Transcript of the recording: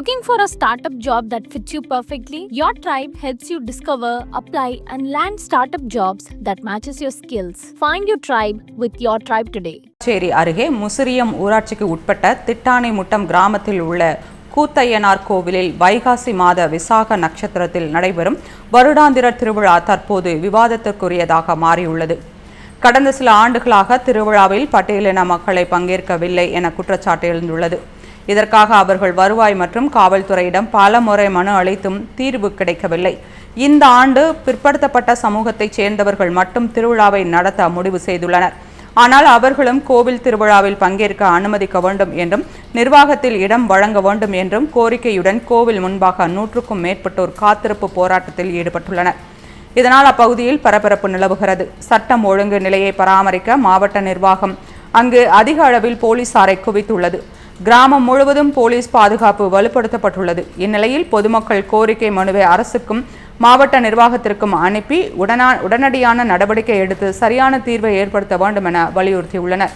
Looking for a startup job that fits you perfectly? Your tribe helps you discover, apply, and land startup jobs that matches your skills. Find your tribe with your tribe today. சேரி அருகே முசிறியம் ஊராட்சிக்கு உட்பட்ட திட்டானை முட்டம் கிராமத்தில் உள்ள கூத்தையனார் கோவிலில் வைகாசி மாத விசாக நட்சத்திரத்தில் நடைபெறும் வருடாந்திர திருவிழா தற்போது விவாதத்திற்குரியதாக மாறியுள்ளது கடந்த சில ஆண்டுகளாக திருவிழாவில் பட்டியலின மக்களை பங்கேற்கவில்லை என குற்றச்சாட்டு எழுந்துள்ளது இதற்காக அவர்கள் வருவாய் மற்றும் காவல்துறையிடம் பல முறை மனு அளித்தும் தீர்வு கிடைக்கவில்லை. இந்த ஆண்டு பிற்படுத்தப்பட்ட சமூகத்தைச் சேர்ந்தவர்கள் மட்டும் திருவிழாவை நடத்த முடிவு செய்துள்ளனர். ஆனால் அவர்களும் கோவில் திருவிழாவில் பங்கேற்க அனுமதிக்க வேண்டும் என்றும் நிர்வாகத்தில் இடம் வழங்க வேண்டும் என்றும் கோரிக்கையுடன் கோவில் முன்பாக நூற்றுக்கும் மேற்பட்டோர் காத்திருப்பு போராட்டத்தில் ஈடுபட்டுள்ளனர். இதனால் அப்பகுதியில் பரபரப்பு நிலவுகிறது. சட்டம் ஒழுங்கு நிலையை பராமரிக்க மாவட்ட நிர்வாகம் அங்கு அதிக அளவில் போலீசாரை குவித்துள்ளது. கிராமம் முழுவதும் போலீஸ் பாதுகாப்பு வலுப்படுத்தப்பட்டுள்ளது. இந்நிலையில் பொதுமக்கள் கோரிக்கை மனுவை அரசுக்கும் மாவட்ட நிர்வாகத்திற்கும் அனுப்பி உடனா உடனடியான நடவடிக்கை எடுத்து சரியான தீர்வை ஏற்படுத்த வேண்டும் என வலியுறுத்தியுள்ளனர்.